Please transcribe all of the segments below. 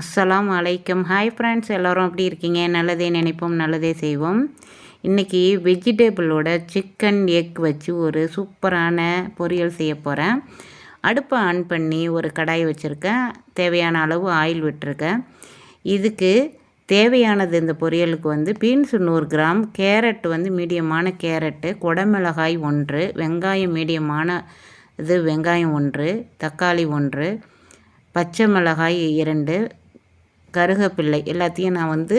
அஸ்ஸலாம் வலைக்கம் hi friends எல்லோரும் எப்படி இருக்கீங்க? நல்லதே நினைப்போம் நல்லதே செய்வோம். இன்றைக்கி வெஜிடேபிளோட சிக்கன் எக் வச்சு ஒரு சூப்பரான பொரியல் செய்ய போகிறேன் அடுப்பை ஆன் பண்ணி ஒரு கடாய் வச்சுருக்கேன். தேவையான அளவு ஆயில் விட்டுருக்கேன். இதுக்கு தேவையானது இந்த பொரியலுக்கு வந்து பீன்ஸ் நூறு கிராம் கேரட் வந்து மீடியமான கேரட்டு குடமிளகாய் ஒன்று வெங்காயம் மீடியமான இது வெங்காயம் ஒன்று தக்காளி ஒன்று பச்சை மிளகாய் இரண்டு கருகப்பிள்ளை எல்லாத்தையும் நான் வந்து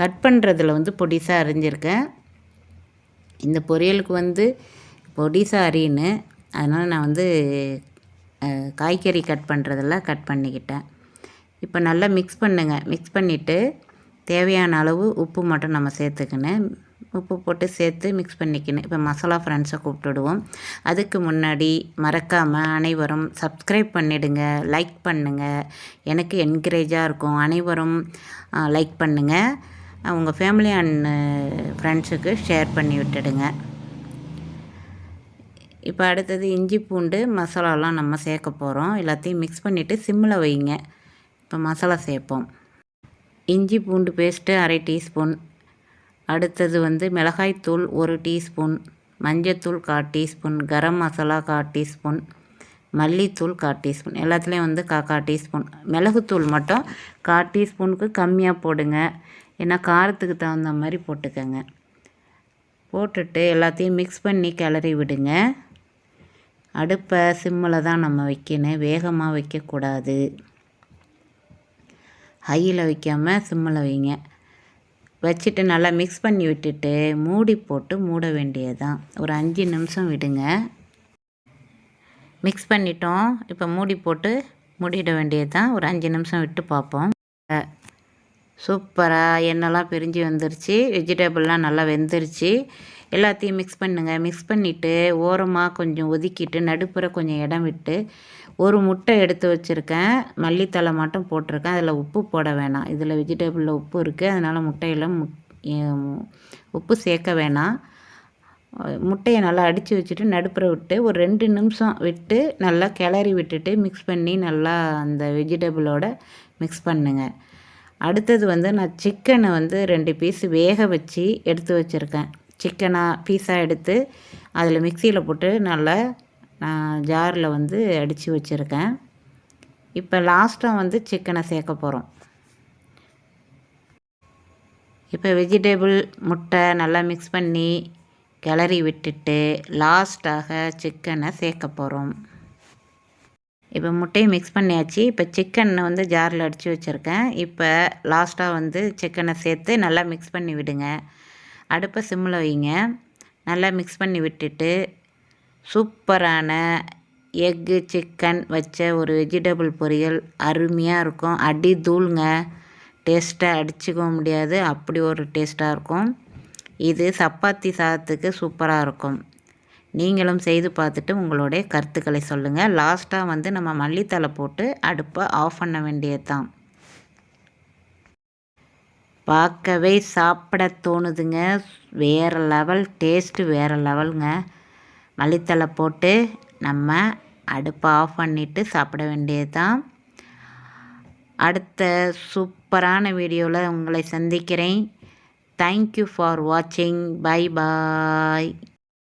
கட் பண்ணுறதுல வந்து பொடிசாக அரிஞ்சிருக்கேன். இந்த பொரியலுக்கு வந்து பொடிசாக அரின்னு அதனால் நான் வந்து காய்கறி கட் பண்ணுறதில் கட் பண்ணிக்கிட்டேன். இப்போ நல்லா மிக்ஸ் பண்ணுங்கள் மிக்ஸ் பண்ணிவிட்டு தேவையான அளவு உப்பு மட்டும் நம்ம சேர்த்துக்கினேன் உப்பு போட்டு சேர்த்து மிக்ஸ் பண்ணிக்கணும். இப்போ மசாலா ஃப்ரெண்ட்ஸை கூப்பிட்டுடுவோம். அதுக்கு முன்னாடி மறக்காமல் அனைவரும் சப்ஸ்கிரைப் பண்ணிவிடுங்க லைக் பண்ணுங்கள் எனக்கு என்கரேஜாக இருக்கும். அனைவரும் லைக் பண்ணுங்கள் உங்கள் ஃபேமிலி அண்ட் ஃப்ரெண்ட்ஸுக்கு ஷேர் பண்ணி விட்டுடுங்க. இப்போ அடுத்தது இஞ்சி பூண்டு மசாலாலாம் நம்ம சேர்க்க போகிறோம் எல்லாத்தையும் மிக்ஸ் பண்ணிவிட்டு சிம்மில் வைங்க. இப்போ மசாலா சேர்ப்போம். இஞ்சி பூண்டு பேஸ்ட்டு அரை டீஸ்பூன் அடுத்தது வந்து மிளகாய்த்தூள் ஒரு டீஸ்பூன் மஞ்சத்தூள் கால் டீஸ்பூன் கரம் மசாலா கால் டீஸ்பூன் மல்லித்தூள் கால் டீஸ்பூன். எல்லாத்துலேயும் வந்து கா கால் டீஸ்பூன். மிளகுத்தூள் மட்டும் கால் டீஸ்பூனுக்கு கம்மியாக போடுங்க. ஏன்னா காரத்துக்கு தகுந்த மாதிரி போட்டுக்கோங்க. போட்டுட்டு எல்லாத்தையும் மிக்ஸ் பண்ணி கிளறி விடுங்க. அடுப்பை சிம்மில் தான் நம்ம வைக்கணும். வேகமாக வைக்கக்கூடாது. ஹையில் வைக்காமல் சிம்மில் வைங்க. வச்சுட்டு நல்லா மிக்ஸ் பண்ணி விட்டுட்டு மூடி போட்டு மூட வேண்டியது தான் ஒரு அஞ்சு நிமிஷம் விடுங்க. மிக்ஸ் பண்ணிட்டோம். இப்போ மூடி போட்டு மூடிட வேண்டியது தான் ஒரு அஞ்சு நிமிஷம் விட்டு பார்ப்போம். சூப்பராக எண்ணெய்லாம் பிரிஞ்சு வந்துருச்சு. வெஜிடபிள்லாம் நல்லா வெந்துருச்சு. எல்லாத்தையும் மிக்ஸ் பண்ணுங்கள் மிக்ஸ் பண்ணிவிட்டு ஓரமாக கொஞ்சம் ஒதுக்கிட்டு நடுப்புற கொஞ்சம் இடம் விட்டு ஒரு முட்டை எடுத்து வச்சுருக்கேன். மல்லித்தலை மட்டும் போட்டிருக்கேன். அதில் உப்பு போட வேணாம். இதில் வெஜிடபிளில் உப்பு இருக்குது அதனால் முட்டையில் உப்பு சேர்க்க வேணாம். முட்டையை நல்லா அடித்து வச்சுட்டு நடுப்புற விட்டு ஒரு ரெண்டு நிமிஷம் விட்டு நல்லா கிளறி விட்டுட்டு மிக்ஸ் பண்ணி நல்லா அந்த வெஜிடபிளோட மிக்ஸ் பண்ணுங்கள் அடுத்தது வந்து நான் சிக்கனை வந்து ரெண்டு பீஸ் வேக வச்சு எடுத்து வச்சுருக்கேன். சிக்கனாக பீஸாக எடுத்து அதில் மிக்சியில் போட்டு நல்லா நான் ஜாரில் வந்து அடித்து வச்சுருக்கேன். இப்போ லாஸ்ட்டாக வந்து சிக்கனை சேர்க்க போகிறோம் இப்போ வெஜிடபிள் முட்டை நல்லா மிக்ஸ் பண்ணி கிளறி விட்டுட்டு லாஸ்ட்டாக சிக்கனை சேர்க்க போகிறோம் இப்போ முட்டையை மிக்ஸ் பண்ணியாச்சு. இப்போ சிக்கன் வந்து ஜாரில் அடித்து வச்சுருக்கேன். இப்போ லாஸ்ட்டாக வந்து சிக்கனை சேர்த்து நல்லா மிக்ஸ் பண்ணி விடுங்க. அடுப்பை சிம்மில் வைங்க. நல்லா மிக்ஸ் பண்ணி விட்டுட்டு சூப்பரான எக்கு சிக்கன் வச்ச ஒரு வெஜிடபிள் பொரியல் அருமையாக இருக்கும். அடி தூளுங்க. டேஸ்ட்டாக அடிச்சுக்க முடியாது. அப்படி ஒரு டேஸ்ட்டாக இருக்கும். இது சப்பாத்தி சாதத்துக்கு சூப்பராக இருக்கும். நீங்களும் செய்து பார்த்துட்டு உங்களுடைய கருத்துக்களை சொல்லுங்கள் லாஸ்ட்டாக வந்து நம்ம மல்லித்தலை போட்டு அடுப்பை ஆஃப் பண்ண வேண்டியது தான் பார்க்கவே சாப்பிட தோணுதுங்க. வேறு லெவல் டேஸ்ட்டு வேறு லெவலுங்க மல்லித்தலை போட்டு நம்ம அடுப்பை ஆஃப் பண்ணிவிட்டு சாப்பிட வேண்டியது தான் அடுத்த சூப்பரான வீடியோவில் உங்களை சந்திக்கிறேன். தேங்க்யூ ஃபார் வாட்சிங் பை பாய்